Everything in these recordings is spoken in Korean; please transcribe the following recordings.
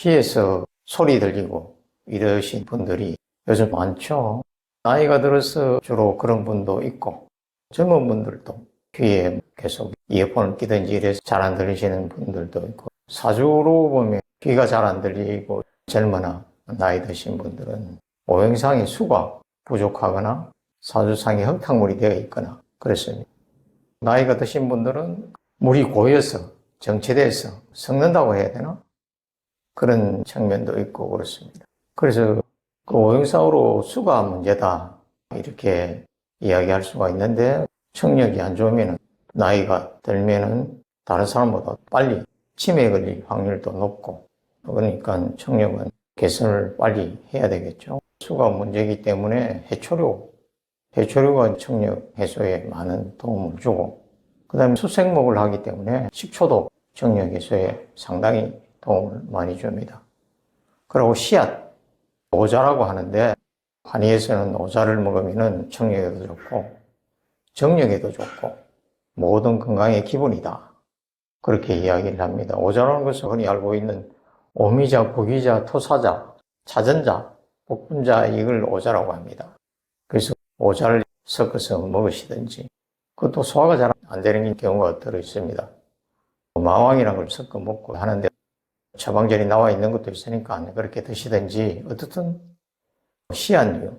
귀에서 소리 들리고 이러신 분들이 요즘 많죠. 나이가 들어서 주로 그런 분도 있고 젊은 분들도 귀에 계속 이어폰을 끼든지 이래서 잘 안 들리시는 분들도 있고 사주로 보면 귀가 잘 안 들리고 젊거나 나이 드신 분들은 오행상의 수가 부족하거나 사주상의 흙탕물이 되어 있거나 그렇습니다. 나이가 드신 분들은 물이 고여서 정체돼서 썩는다고 해야 되나? 그런 측면도 있고 그렇습니다. 그래서 그 오행상으로 수가 문제다 이렇게 이야기할 수가 있는데 청력이 안 좋으면 나이가 들면은 다른 사람보다 빨리 치매에 걸릴 확률도 높고 그러니까 청력은 개선을 빨리 해야 되겠죠. 수가 문제이기 때문에 해초류, 해초류가 청력 해소에 많은 도움을 주고 그 다음에 수생목을 하기 때문에 식초도 청력 해소에 상당히 도움을 많이 줍니다. 그리고 씨앗, 오자라고 하는데 한의에서는 오자를 먹으면 청력에도 좋고 정력에도 좋고 모든 건강의 기본이다. 그렇게 이야기를 합니다. 오자라는 것은 흔히 알고 있는 오미자, 구기자, 토사자, 자전자, 복분자 이걸 오자라고 합니다. 그래서 오자를 섞어서 먹으시든지 그것도 소화가 잘 안 되는 경우가 들어 있습니다. 마왕이라는 걸 섞어 먹고 하는데 처방전이 나와 있는 것도 있으니까 그렇게 드시든지 어떻든 씨앗류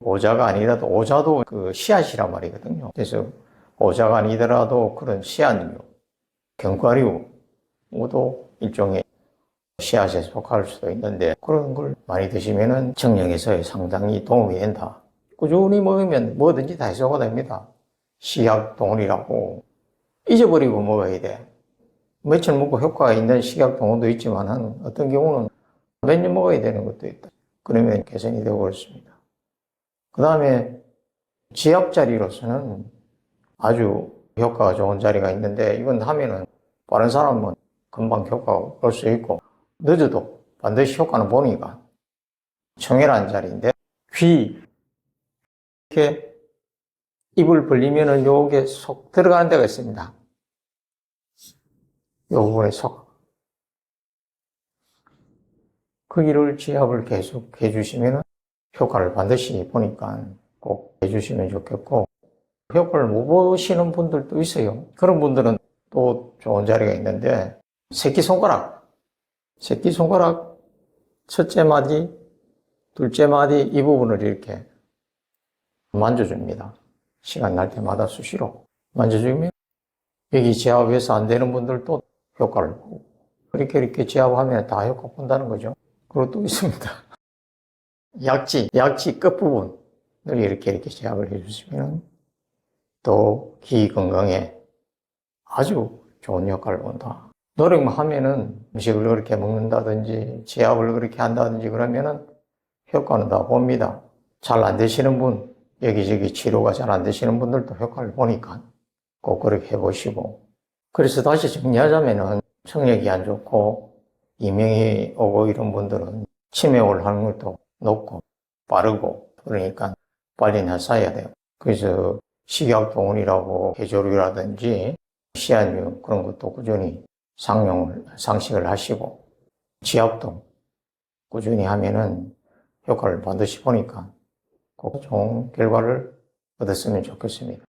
오자가 아니라도 오자도 그 씨앗이란 말이거든요. 그래서 오자가 아니더라도 그런 씨앗류, 견과류도 일종의 씨앗에 속할 수도 있는데 그런 걸 많이 드시면은 청력에서 상당히 도움이 된다. 꾸준히 먹으면 뭐든지 다 해소가 됩니다. 식약동원이라고 잊어버리고 먹어야 돼. 며칠 먹고 효과가 있는 식약동원도 있지만 어떤 경우는 몇 년 먹어야 되는 것도 있다. 그러면 개선이 되고 그렇습니다. 그 다음에 지압 자리로서는 아주 효과가 좋은 자리가 있는데 이건 하면은 빠른 사람은 금방 효과가 올 수 있고 늦어도 반드시 효과는 보니까 청해란 자리인데 귀 이렇게 입을 벌리면은 요게 속 들어가는 데가 있습니다. 요 부분에 속 거기를 지압을 계속 해주시면 효과를 반드시 보니까 꼭 해주시면 좋겠고 효과를 못 보시는 분들도 있어요. 그런 분들은 또 좋은 자리가 있는데 새끼손가락 새끼손가락 첫째 마디, 둘째 마디 이 부분을 이렇게 만져줍니다. 시간 날 때마다 수시로 만져주면 여기 제압해서 안 되는 분들도 효과를 보고 그렇게 이렇게 제압하면 다 효과 본다는 거죠. 그리고 또 있습니다. 약지, 약지 끝부분을 이렇게 이렇게 제압을 해주시면 또 기 건강에 아주 좋은 효과를 본다. 노력만 하면은 음식을 그렇게 먹는다든지 제압을 그렇게 한다든지 그러면은 효과는 다 봅니다. 잘 안 되시는 분, 여기저기 치료가 잘 안 되시는 분들도 효과를 보니까 꼭 그렇게 해보시고. 그래서 다시 정리하자면은 청력이 안 좋고 이명이 오고 이런 분들은 치매를 하는 것도 높고 빠르고 그러니까 빨리 나서야 돼요. 그래서 식약동원이라고 해조류라든지 씨앗류 그런 것도 꾸준히 상용을, 상식을 하시고, 지압도 꾸준히 하면은 효과를 반드시 보니까 꼭 좋은 결과를 얻었으면 좋겠습니다.